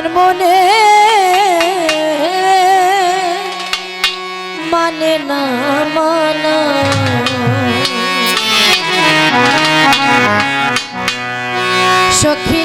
আমার মনে মানে না মানা। সখী